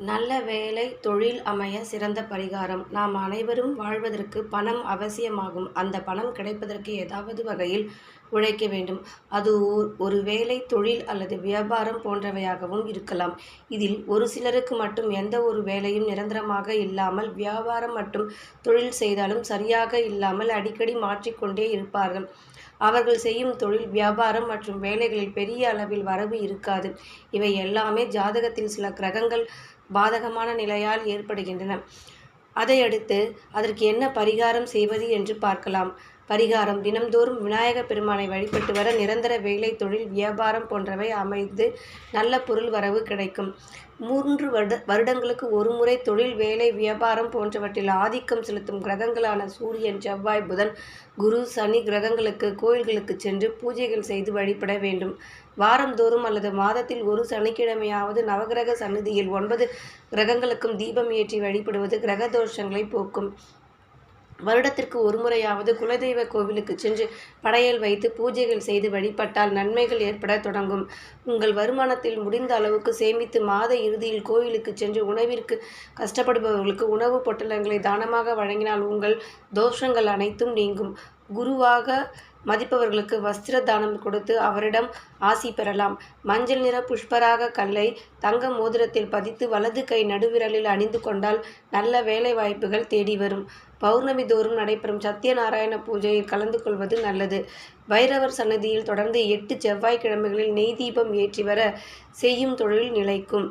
நல்ல வேலை தொழில் அமைய சிறந்த பரிகாரம். நாம் அனைவரும் வாழ்வதற்கு பணம் அவசியமாகும். அந்த பணம் கிடைப்பதற்கு ஏதாவது வகையில் உழைக்க வேண்டும். அது ஓர் ஒரு வேலை தொழில் அல்லது வியாபாரம் போன்றவையாகவும் இருக்கலாம். இதில் ஒரு சிலருக்கு மட்டும் எந்த ஒரு வேலையும் நிரந்தரமாக இல்லாமல் வியாபாரம் மற்றும் தொழில் செய்தாலும் சரியாக இல்லாமல் அடிக்கடி மாற்றிக்கொண்டே இருப்பார்கள். அவர்கள் செய்யும் தொழில் வியாபாரம் மற்றும் வேலைகளில் பெரிய அளவில் வரவு இருக்காது. இவை எல்லாமே ஜாதகத்தில் சில கிரகங்கள் பாதகமான நிலையால் ஏற்படுகின்றன. அதையடுத்து அதற்கு என்ன பரிகாரம் செய்வது என்று பார்க்கலாம். பரிகாரம். தினம்தோறும் விநாயகப் பெருமானை வழிபட்டு வர நிரந்தர வேலை தொழில் வியாபாரம் போன்றவை அமைந்து நல்ல பொருள் வரவு கிடைக்கும். மூன்று வருட வருடங்களுக்கு ஒருமுறை தொழில் வேலை வியாபாரம் போன்றவற்றில் ஆதிக்கம் செலுத்தும் கிரகங்களான சூரியன் செவ்வாய் புதன் குரு சனி கிரகங்களுக்கு கோயில்களுக்கு சென்று பூஜைகள் செய்து வழிபட வேண்டும். வாரந்தோறும் அல்லது மாதத்தில் ஒரு சனிக்கிழமையாவது நவகிரக சந்நிதியில் ஒன்பது கிரகங்களுக்கும் தீபம் ஏற்றி வழிபடுவது கிரக தோஷங்களை போக்கும். வருடத்திற்கு ஒருமுறையாவது குலதெய்வ கோவிலுக்கு சென்று படையல் வைத்து பூஜைகள் செய்து வழிபட்டால் நன்மைகள் ஏற்பட தொடங்கும். உங்கள் வருமானத்தில் முடிந்த அளவுக்கு சேமித்து மாத இறுதியில் கோவிலுக்கு சென்று உணவிற்கு கஷ்டப்படுபவர்களுக்கு உணவு பொட்டலங்களை தானமாக வழங்கினால் உங்கள் தோஷங்கள் அனைத்தும் நீங்கும். குருவாக மதிப்பவர்களுக்கு வஸ்திர தானம் கொடுத்து அவரிடம் ஆசி பெறலாம். மஞ்சள் நிற புஷ்பராக கல்லை தங்க மோதிரத்தில் பதித்து வலது கை நடுவிரலில் அணிந்து கொண்டால் நல்ல வேலை வாய்ப்புகள் தேடி வரும். பௌர்ணமி தோறும் நடைபெறும் சத்யநாராயண பூஜையில் கலந்து கொள்வது நல்லது. பைரவர் சன்னதியில் தொடர்ந்து எட்டு செவ்வாய்க்கிழமைகளில் நெய் தீபம் ஏற்றி வர செய்யும் தொழில் நிலைக்கும்.